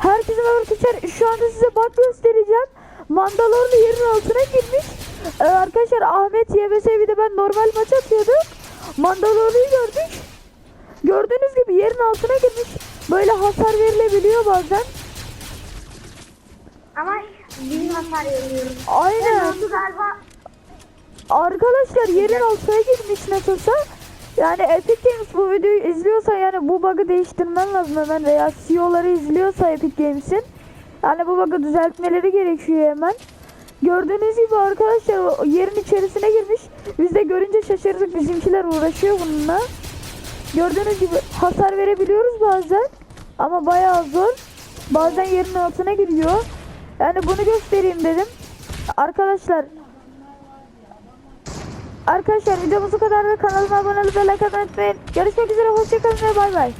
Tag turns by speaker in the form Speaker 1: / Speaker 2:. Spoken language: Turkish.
Speaker 1: Herkese merhaba arkadaşlar. Şu anda size bak göstereceğim. Mandalorlu yerin altına girmiş. Ee, arkadaşlar Ahmet YBS bir de ben normal maç atıyorduk. Mandalorlu'yu gördük. Gördüğünüz gibi yerin altına girmiş. Böyle hasar verilebiliyor bazen.
Speaker 2: Ama bizim hasar veriyoruz.
Speaker 1: Aynen.
Speaker 2: galiba.
Speaker 1: Arkadaşlar yerin altına girmiş nasılsa. Yani Epic Games bu videoyu izliyorsa yani bu bug'ı değiştirmen lazım hemen veya CEO'ları izliyorsa Epic Games'in. Yani bu bug'ı düzeltmeleri gerekiyor hemen. Gördüğünüz gibi arkadaşlar yerin içerisine girmiş. Biz de görünce şaşırdık bizimkiler uğraşıyor bununla. Gördüğünüz gibi hasar verebiliyoruz bazen. Ama bayağı zor. Bazen yerin altına giriyor. Yani bunu göstereyim dedim. Arkadaşlar Arkadaşlar videomuz bu kadar da kanalıma abone olup like atmayı unutmayın. Görüşmek üzere hoşçakalın ve bay bay.